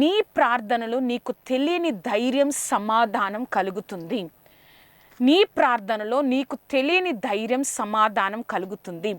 నీ ప్రార్థనలో నీకు తెలియని ధైర్యం సమాధానం కలుగుతుంది. నీ ప్రార్థనలో నీకు తెలియని ధైర్యం సమాధానం కలుగుతుంది.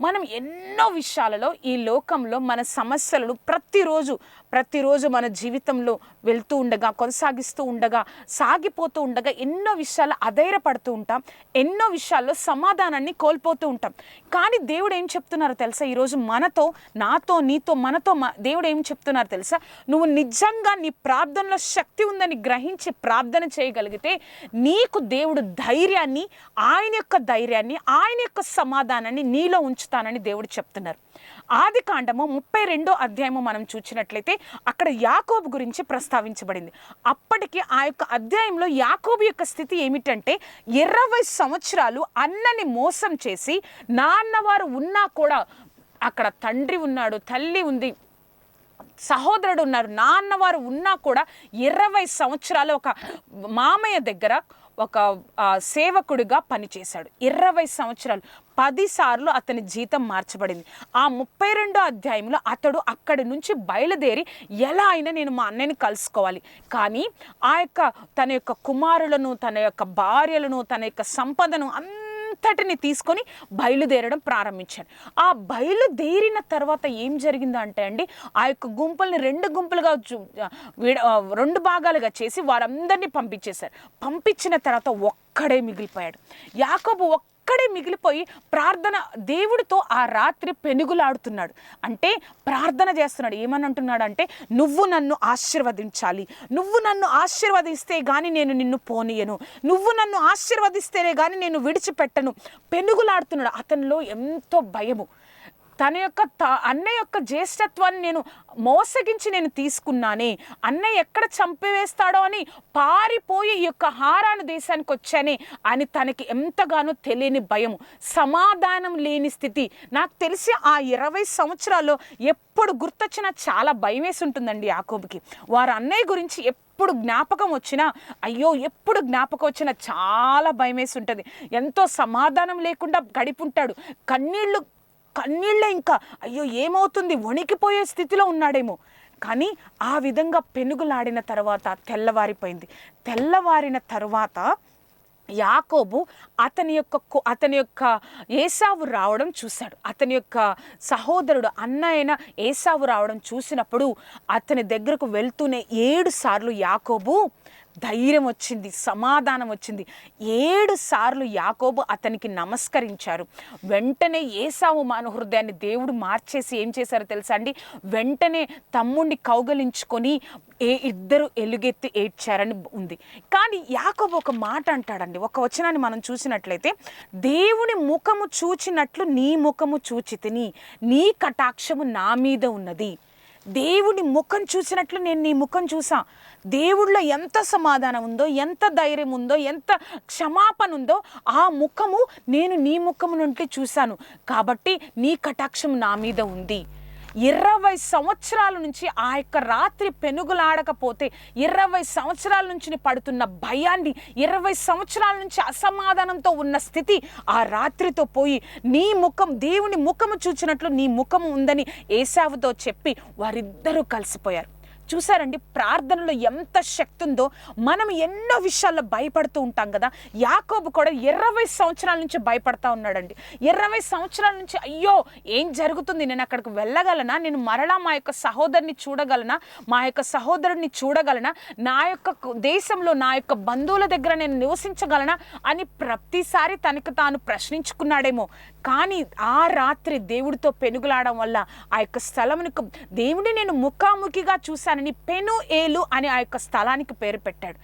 మనం ఎన్నో విషయాలలో ఈ లోకంలో మన సమస్యలను ప్రతిరోజు ప్రతిరోజు మన జీవితంలో వెళ్తూ ఉండగా కొనసాగిస్తూ ఉండగా సాగిపోతూ ఉండగా ఎన్నో విషయాలు అధైర్యపడుతూ ఉంటాం. ఎన్నో విషయాల్లో సమాధానాన్ని కోల్పోతూ ఉంటాం. కానీ దేవుడు ఏం చెప్తున్నారో తెలుసా? ఈరోజు మనతో నాతో నీతో మనతో దేవుడు ఏం చెప్తున్నారు తెలుసా? నువ్వు నిజంగా నీ ప్రార్థనలో శక్తి ఉందని గ్రహించి ప్రార్థన చేయగలిగితే నీకు దేవుడు ధైర్యాన్ని ఆయన యొక్క ధైర్యాన్ని ఆయన యొక్క సమాధానాన్ని నీలో ఉంచు ఉంచుతానని దేవుడు చెప్తున్నారు. ఆది కాండము ముప్పై రెండో అధ్యాయము మనం చూసినట్లయితే అక్కడ యాకోబు గురించి ప్రస్తావించబడింది. అప్పటికి ఆ యొక్క అధ్యాయంలో యాకోబు యొక్క స్థితి ఏమిటంటే ఇరవై సంవత్సరాలు అన్నని మోసం చేసి నాన్నవారు ఉన్నా కూడా అక్కడ తండ్రి ఉన్నాడు తల్లి ఉంది సహోదరుడు ఉన్నారు నాన్నవారు ఉన్నా కూడా ఇరవై సంవత్సరాలు ఒక మామయ్య దగ్గర ఒక సేవకుడిగా పనిచేశాడు. ఇరవై సంవత్సరాలు పదిసార్లు అతని జీతం మార్చబడింది. ఆ ముప్పై రెండో అధ్యాయంలో అతడు అక్కడి నుంచి బయలుదేరి ఎలా అయినా నేను మా అన్నయ్యని కలుసుకోవాలి. కానీ ఆ యొక్క తన యొక్క కుమారులను తన యొక్క భార్యలను తన యొక్క సంపదను అంతటిని తీసుకొని బయలుదేరడం ప్రారంభించాను ఆ బయలుదేరిన తర్వాత ఏం జరిగిందంటే అండి ఆ యొక్క గుంపుల్ని రెండు గుంపులుగా రెండు భాగాలుగా చేసి వారందరినీ పంపించేశారు. పంపించిన తర్వాత ఒక్కడే మిగిలిపోయాడు. యాకోబు అక్కడే మిగిలిపోయి ప్రార్థన దేవుడితో ఆ రాత్రి పెనుగులాడుతున్నాడు. అంటే ప్రార్థన చేస్తున్నాడు. ఏమని అంటున్నాడు అంటే నువ్వు నన్ను ఆశీర్వదించాలి. నువ్వు నన్ను ఆశీర్వదిస్తే కానీ నేను నిన్ను పోనీయను. నువ్వు నన్ను ఆశీర్వదిస్తేనే కానీ నేను విడిచిపెట్టను. పెనుగులాడుతున్నాడు. అతనిలో ఎంతో భయము. తన యొక్క త- అన్నయ్య యొక్క జ్యేష్ఠత్వాన్ని నేను మోసగించి నేను తీసుకున్నానే అన్నయ్య ఎక్కడ చంపివేస్తాడో అని పారిపోయి ఈ యొక్క హారాను దేశానికి వచ్చానే అని తనకి ఎంతగానో తెలియని భయము. సమాధానం లేని స్థితి. నాకు తెలిసి ఆ ఇరవై సంవత్సరాల్లో ఎప్పుడు గుర్తొచ్చినా చాలా భయం వేసి ఉంటుందండి యాకోబుకి. వారు అన్నయ్య గురించి ఎప్పుడు జ్ఞాపకం వచ్చినా అయ్యో ఎప్పుడు జ్ఞాపకం వచ్చినా చాలా భయం వేసి ఉంటుంది ఎంతో సమాధానం లేకుండా గడిపుంటాడు. కన్నీళ్ళు కన్నీళ్ళే ఇంకా. అయ్యో ఏమవుతుంది? వణికిపోయే స్థితిలో ఉన్నాడేమో. కానీ ఆ విధంగా పెనుగులాడిన తర్వాత తెల్లవారిపోయింది. తెల్లవారిన తర్వాత యాకోబు అతని యొక్క కు- అతని యొక్క ఏసావు రావడం చూశాడు. అతని యొక్క సహోదరుడు అన్న అయిన ఏసావు రావడం చూసినప్పుడు అతని దగ్గరకు వెళ్తూనే ఏడు సార్లు యాకోబు ధైర్యం వచ్చింది సమాధానం వచ్చింది. ఏడు సార్లు యాకోబు అతనికి నమస్కరించారు. వెంటనే ఏసావు మాన హృదయాన్ని దేవుడు మార్చేసి ఏం చేశారో తెలుసా అండి? వెంటనే తమ్ముడిని కౌగలించుకొని ఏ ఇద్దరు ఎలుగెత్తి ఏడ్చారని ఉంది. కానీ యాకోబు ఒక మాట అంటాడండి. ఒక వచనాన్ని మనం చూసినట్లయితే దేవుని ముఖము చూచినట్లు నీ ముఖము చూచితిని నీ కటాక్షము నా మీద ఉన్నది. దేవుడి ముఖం చూసినట్లు నేను నీ ముఖం చూసా. దేవుడిలో ఎంత సమాధానం ఉందో ఎంత ధైర్యం ఉందో ఎంత క్షమాపణ ఉందో ఆ ముఖము నేను నీ ముఖము నుండి చూశాను. కాబట్టి నీ కటాక్షం నా మీద ఉంది. ఇరవై సంవత్సరాల నుంచి ఆ యొక్క రాత్రి పెనుగులాడకపోతే ఇరవై సంవత్సరాల నుంచి పడుతున్న భయాన్ని ఇరవై సంవత్సరాల నుంచి అసమాధానంతో ఉన్న స్థితి ఆ రాత్రితో పోయి నీ ముఖం దేవుని ముఖము చూచినట్లు నీ ముఖము ఉందని ఏసావుతో చెప్పి వారిద్దరూ కలిసిపోయారు. చూసారండి? ప్రార్థనలో ఎంత శక్తి ఉందో మనం ఎన్నో విషయాల్లో భయపడుతూ ఉంటాం కదా? యాకోబు కూడా ఇరవై సంవత్సరాల నుంచి భయపడతా ఉన్నాడండి. ఇరవై సంవత్సరాల నుంచి అయ్యో ఏం జరుగుతుంది? నేను అక్కడికి వెళ్ళగలనా? నేను మరలా మా యొక్క సహోదరుని చూడగలనా? మా యొక్క సహోదరుడిని చూడగలనా? నా యొక్క దేశంలో నా యొక్క బంధువుల దగ్గర నేను నివసించగలనా? అని ప్రతిసారి తనకు తాను ప్రశ్నించుకున్నాడేమో. కానీ ఆ రాత్రి దేవుడితో పెనుగులాడడం వల్ల ఆ యొక్క స్థలమునికి దేవుడిని నేను ముఖాముఖిగా చూశాను. దానిని పెను ఏలు అని ఆ యొక్క స్థలానికి పేరు పెట్టాడు.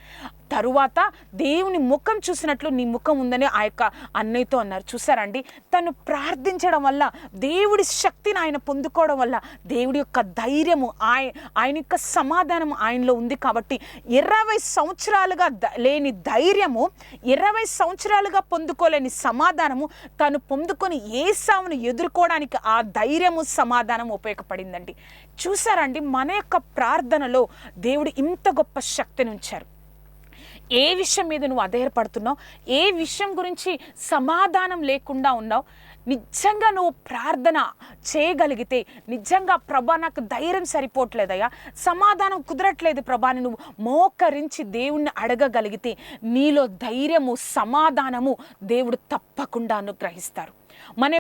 తరువాత దేవుని ముఖం చూసినట్లు నీ ముఖం ఉందని ఆ యొక్క అన్నయ్యతో అన్నారు. చూసారండి? తను ప్రార్థించడం వల్ల దేవుడి శక్తిని ఆయన పొందుకోవడం వల్ల దేవుడి యొక్క ధైర్యము ఆయ ఆయన యొక్క సమాధానం ఆయనలో ఉంది కాబట్టి ఇరవై సంవత్సరాలుగా ద- లేని ధైర్యము ఇరవై సంవత్సరాలుగా పొందుకోలేని సమాధానము తను పొందుకొని ఏసావును ఎదుర్కోవడానికి ఆ ధైర్యము సమాధానం ఉపయోగపడిందండి. చూసారండి? మన యొక్క ప్రార్థనలో దేవుడు ఇంత గొప్ప శక్తిని ఉంచారు. ఏ విషయం మీద నువ్వు అధైర్పడుతున్నావు ఏ విషయం గురించి సమాధానం లేకుండా ఉన్నావు? నిజంగా నువ్వు ప్రార్థన చేయగలిగితే నిజంగా ప్రభా నాకు ధైర్యం సరిపోవట్లేదయ్యా. సమాధానం కుదరట్లేదు ప్రభాని. నువ్వు మోకరించి దేవుణ్ణి అడగగలిగితే నీలో ధైర్యము సమాధానము దేవుడు తప్పకుండా అనుగ్రహిస్తారు. మన